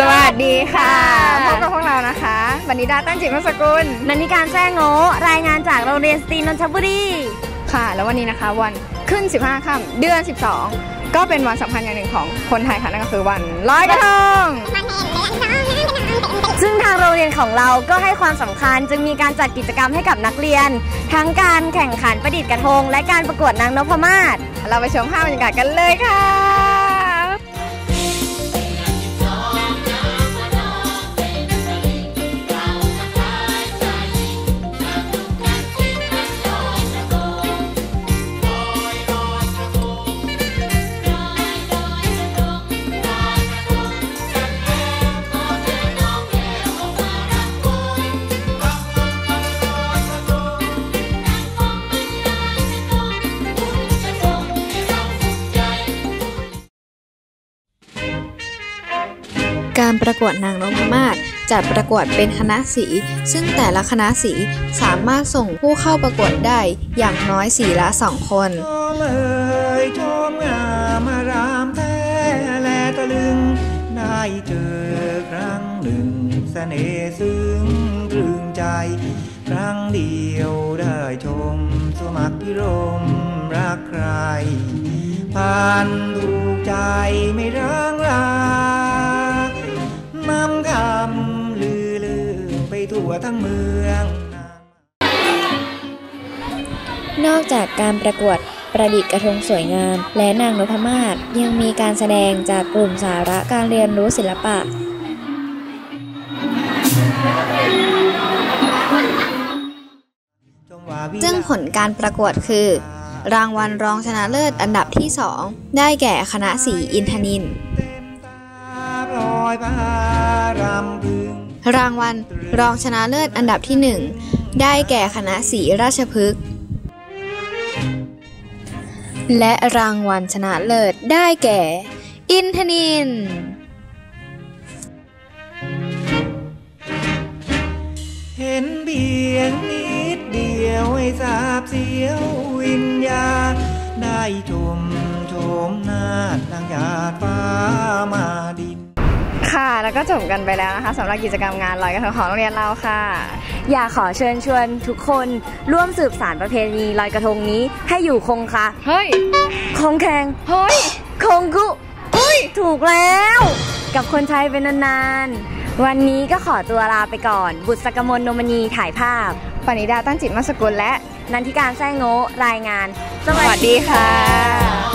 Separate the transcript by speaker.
Speaker 1: สวัสดีค่ะพบกับพวกเรานะคะวันนี้ดาตั้งจิตมสกุล
Speaker 2: นันทิการแซ่โงรายงานจากโรงเรียนสตรีนนทบุรี
Speaker 1: ค่ะ แล้ววันนี้นะคะวันขึ้น 15ค่ำเดือน 12 ก็เป็นวันสำคัญอย่างหนึ่งของคนไทยค่ะนั่นก็คือวันลอยกระทง
Speaker 2: ซึ่งทางโรงเรียนของเราก็ให้ความสำคัญจึงมีการจัดกิจกรรมให้กับนักเรียน ทั้งการแข่งขันประดิษฐ์กระทง และการประกวดนางนพมาศ
Speaker 1: เราไปชมภาพบรรยากาศกันเลยค่ะ
Speaker 3: ประกวดนางนพมาศจัดประกวดเป็นคณะสี ซึ่งแต่ละคณะสีสามารถส่งผู้เข้าประกวดได้อย่างน้อยสีละสองคน
Speaker 4: ได้เจอครั้งหนึ่งสเสน่ห์ซึ้งตรึงใจ ครั้งเดียวได้ชม สมัครพิรมรักใครผ่านถูกใจไม่ร้าง ทั้งเมือง
Speaker 3: นอกจากการประกวดประดิษฐ์กระทงสวยงาม และนางนพมาศยังมีการแสดงจากกลุ่มสาระการเรียนรู้ศิลปะ ซึ่งผลการประกวดคือ รางวัลรองชนะเลิศอันดับที่ 2 ได้แก่คณะสีอินทนิน
Speaker 4: ลอยพารำพึง
Speaker 3: รางวัลรองชนะเลิศอันดับที่ 1 ได้แก่คณะสีราชพฤกษ์และรางวัลชนะเลิศได้แก่ อินทนิน
Speaker 4: เห็นเพียงนิดเดียวให้ทราบเสียววิญญา ได้ชมชมนาฏนางหยาดฟ้ามา
Speaker 1: ค่ะ แล้วก็จบกันไปแล้วนะคะสำหรับกิจกรรมงานลอยกระทงของโรงเรียนเราค่ะ
Speaker 2: อยากขอเชิญชวนทุกคนร่วมสืบสารประเพณีลอยกระทงนี้ให้อยู่คงคะ
Speaker 1: เฮ้ย
Speaker 2: คงแข็ง
Speaker 1: เฮ้ย
Speaker 2: คงกุ เฮ้ย ถูกแล้ว กับคนไทยเป็นนานๆ วันนี้ก็ขอตัวลาไปก่อน บุตรสกมลนมณีถ่ายภาพ
Speaker 1: ปณิดาตั้งจิตมสกุลและ
Speaker 2: นันทิการแซ่โงรายงาน
Speaker 1: สวัสดีค่ะ